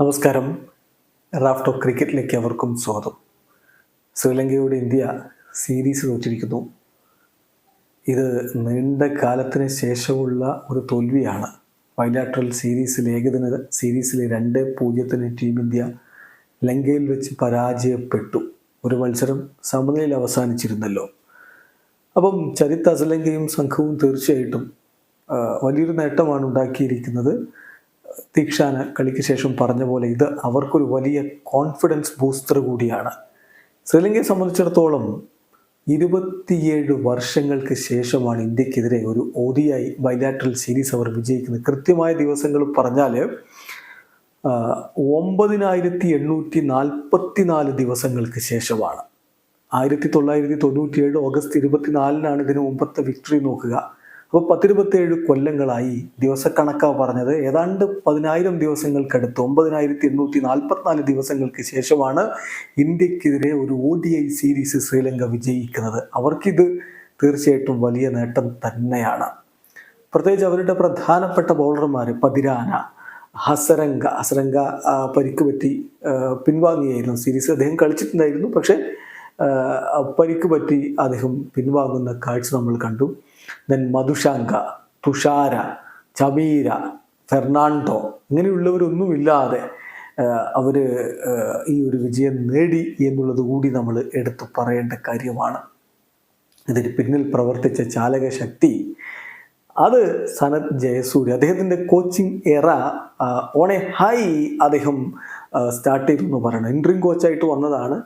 നമസ്കാരം. റാഫ്റ്റോ ക്രിക്കറ്റിലേക്ക് അവർക്കും സ്വാഗതം. ശ്രീലങ്കയോട് ഇന്ത്യ സീരീസ് തോറ്റിരിക്കുന്നു. ഇത് നീണ്ട കാലത്തിന് ശേഷമുള്ള ഒരു തോൽവിയാണ്. ബൈലാട്രൽ സീരീസിൽ ഏകദിന സീരീസിലെ രണ്ട് പൂജ്യത്തിന് ടീം ഇന്ത്യ ലങ്കയിൽ വെച്ച് പരാജയപ്പെട്ടു. ഒരു മത്സരം സമനിലയിൽ അവസാനിച്ചിരുന്നല്ലോ. അപ്പം ചരിത്ര ശ്രീലങ്കയും സംഘവും തീർച്ചയായിട്ടും വലിയൊരു നേട്ടമാണ് ഉണ്ടാക്കിയിരിക്കുന്നത്. ദീക്ഷാന കളിക്ക് ശേഷം പറഞ്ഞ പോലെ ഇത് അവർക്കൊരു വലിയ കോൺഫിഡൻസ് ബൂസ്റ്റർ കൂടിയാണ്. ശ്രീലങ്കയെ സംബന്ധിച്ചിടത്തോളം ഇരുപത്തിയേഴ് വർഷങ്ങൾക്ക് ശേഷമാണ് ഇന്ത്യക്കെതിരെ ഒരു ഒ ബൈലാറ്ററൽ സീരീസ് അവർ വിജയിക്കുന്നത്. കൃത്യമായ ദിവസങ്ങൾ പറഞ്ഞാൽ ഒമ്പതിനായിരത്തി എണ്ണൂറ്റി നാൽപ്പത്തി നാല് ദിവസങ്ങൾക്ക് ശേഷമാണ്. ആയിരത്തി തൊള്ളായിരത്തി തൊണ്ണൂറ്റിയേഴ് ഓഗസ്റ്റ് ഇരുപത്തിനാലിനാണ് ഇതിന് മുമ്പത്തെ വിക്ടറി നോക്കുക. അപ്പോൾ പത്തിരുപത്തേഴ് കൊല്ലങ്ങളായി ദിവസക്കണക്കാ പറഞ്ഞത്. ഏതാണ്ട് പതിനായിരം ദിവസങ്ങൾക്കടുത്ത് ഒമ്പതിനായിരത്തി എണ്ണൂറ്റി നാൽപ്പത്തിനാല് ദിവസങ്ങൾക്ക് ശേഷമാണ് ഇന്ത്യക്കെതിരെ ഒരു O D I series Sri Lanka വിജയിക്കുന്നത്. അവർക്കിത് തീർച്ചയായിട്ടും വലിയ നേട്ടം തന്നെയാണ്. പ്രത്യേകിച്ച് അവരുടെ പ്രധാനപ്പെട്ട ബൗളർമാർ പതിരാന ഹസരംഗ ഹസരംഗ പരിക്ക് പറ്റി പിൻവാങ്ങിയായിരുന്നു സീരീസ് അദ്ദേഹം കളിച്ചിട്ടുണ്ടായിരുന്നു. പക്ഷേ പരിക്ക് പറ്റി അദ്ദേഹം പിൻവാങ്ങുന്ന കാഴ്ച നമ്മൾ കണ്ടു. ദെൻ മധുശാങ്ക തുഷാര ചമീര ഫെർണാണ്ടോ ഇങ്ങനെയുള്ളവരൊന്നുമില്ലാതെ അവർ ഈ ഒരു വിജയം നേടി എന്നുള്ളത് കൂടി നമ്മൾ എടുത്തു പറയേണ്ട കാര്യമാണ്. ഇതിന് പിന്നിൽ പ്രവർത്തിച്ച ചാലക ശക്തി അത് സനത് ജയസൂര്യ. അദ്ദേഹത്തിന്റെ coaching era on a high അദ്ദേഹം സ്റ്റാർട്ട് ചെയ്തു എന്ന് പറയണം ഇൻട്രീം കോച്ചായിട്ട് വന്നതാണ്.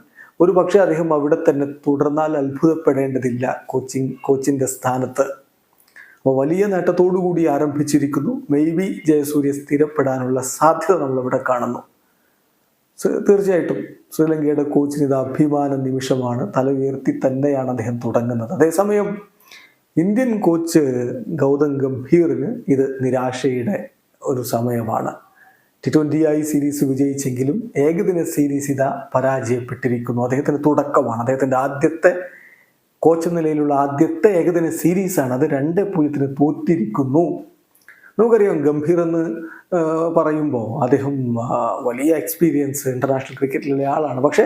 ഒരു പക്ഷേ അദ്ദേഹം അവിടെ തന്നെ തുടർന്നാൽ അത്ഭുതപ്പെടേണ്ടതില്ല കോച്ചിങ് കോച്ചിന്റെ സ്ഥാനത്ത്. അപ്പോൾ വലിയ നേട്ടത്തോടു കൂടി ആരംഭിച്ചിരിക്കുന്നു. മേ ബി ജയസൂര്യ സ്ഥിരപ്പെടാനുള്ള സാധ്യത നമ്മളിവിടെ കാണുന്നു. തീർച്ചയായിട്ടും ശ്രീലങ്കയുടെ കോച്ചിന് ഇത് അഭിമാന നിമിഷമാണ്. തല ഉയർത്തി തന്നെയാണ് അദ്ദേഹം തുടങ്ങുന്നത്. അതേസമയം ഇന്ത്യൻ കോച്ച് ഗൗതം ഗംഭീറിന് ഇത് നിരാശയുടെ ഒരു സമയമാണ്. ടി ട്വന്റി ഐ സീരീസ് വിജയിച്ചെങ്കിലും ഏകദിന സീരീസ് ഇതാ പരാജയപ്പെട്ടിരിക്കുന്നു. അദ്ദേഹത്തിന്റെ തുടക്കമാണ്. അദ്ദേഹത്തിന്റെ ആദ്യത്തെ കോച്ച് നിലയിലുള്ള ആദ്യത്തെ ഏകദിന സീരീസാണ് അത് രണ്ട് പൂജ്യത്തിന് തോറ്റിരിക്കുന്നു. നമുക്കറിയാം ഗംഭീർ എന്ന് പറയുമ്പോൾ അദ്ദേഹം വലിയ എക്സ്പീരിയൻസ് ഇന്റർനാഷണൽ ക്രിക്കറ്റിലുള്ള ആളാണ്. പക്ഷേ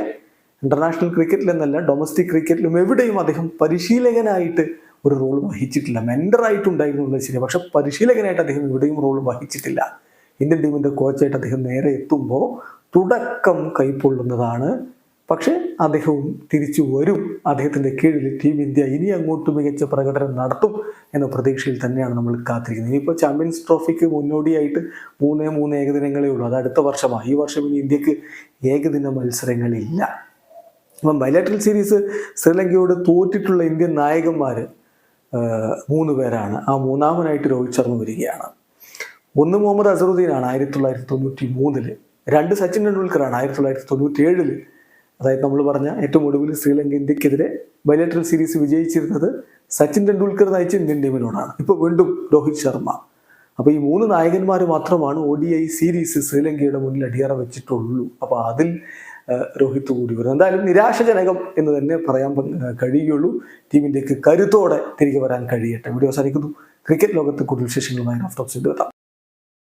ഇന്റർനാഷണൽ ക്രിക്കറ്റിലെന്നല്ല ഡൊമസ്റ്റിക് ക്രിക്കറ്റിലും എവിടെയും അദ്ദേഹം പരിശീലകനായിട്ട് ഒരു റോൾ വഹിച്ചിട്ടില്ല. മെൻഡറായിട്ടുണ്ടായിരുന്നു എന്നുള്ളത് ശരി പക്ഷെ പരിശീലകനായിട്ട് അദ്ദേഹം എവിടെയും റോൾ വഹിച്ചിട്ടില്ല. ഇന്ത്യൻ ടീമിന്റെ കോച്ചായിട്ട് അദ്ദേഹം നേരെ എത്തുമ്പോൾ തുടക്കം കൈപ്പൊള്ളുന്നതാണ്. പക്ഷേ അദ്ദേഹവും തിരിച്ചു വരും. അദ്ദേഹത്തിന്റെ കീഴിൽ ടീം ഇന്ത്യ ഇനി അങ്ങോട്ട് മികച്ച പ്രകടനം നടത്തും എന്ന പ്രതീക്ഷയിൽ തന്നെയാണ് നമ്മൾ കാത്തിരിക്കുന്നത്. ഇനിയിപ്പോൾ ചാമ്പ്യൻസ് ട്രോഫിക്ക് മുന്നോടിയായിട്ട് മൂന്നേ മൂന്ന് ഏകദിനങ്ങളേ ഉള്ളൂ. അത് അടുത്ത വർഷമാണ്. ഈ വർഷം ഇനി ഇന്ത്യയ്ക്ക് ഏകദിന മത്സരങ്ങളില്ല. അപ്പം ബൈലാറ്ററൽ സീരീസ് ശ്രീലങ്കയോട് തോറ്റിട്ടുള്ള ഇന്ത്യൻ നായകന്മാർ മൂന്ന് പേരാണ്. ആ മൂന്നാമനായിട്ട് രോഹിത് ശർമ്മ വരികയാണ്. ഒന്ന് മുഹമ്മദ് അസറുദ്ദീനാണ് ആയിരത്തി തൊള്ളായിരത്തി തൊണ്ണൂറ്റി മൂന്നിൽ രണ്ട് സച്ചിൻ ടെണ്ടുൽക്കറാണ് ആയിരത്തി തൊള്ളായിരത്തി തൊണ്ണൂറ്റി ഏഴിൽ അതായത് നമ്മൾ പറഞ്ഞ ഏറ്റവും ഒടുവിൽ ശ്രീലങ്ക ഇന്ത്യക്കെതിരെ ബൈലാറ്ററൽ സീരീസ് വിജയിച്ചിരുന്നത് സച്ചിൻ ടെണ്ടുൽക്കർ നയിച്ച ഇന്ത്യൻ ടീമിനോടാണ്. ഇപ്പോൾ വീണ്ടും രോഹിത് ശർമ്മ. അപ്പോൾ ഈ മൂന്ന് നായകന്മാർ മാത്രമാണ് ഒ ഡി ഐ സീരീസ് ശ്രീലങ്കയുടെ മുന്നിൽ അടിയറ വെച്ചിട്ടുള്ളൂ. അപ്പോൾ അതിൽ രോഹിത് കൂടി വരും. എന്തായാലും നിരാശജനകം എന്ന് തന്നെ പറയാൻ കഴിയുകയുള്ളൂ ടീമിന്റെക്ക് കരുത്തോടെ തിരികെ വരാൻ കഴിയട്ടെ. വീഡിയോ അവസാനിക്കുന്നു. ക്രിക്കറ്റ് ലോകത്ത് കൂടുതൽ വിശേഷങ്ങളുമായി റാഫ്റ്റോക്സ് എത്താം.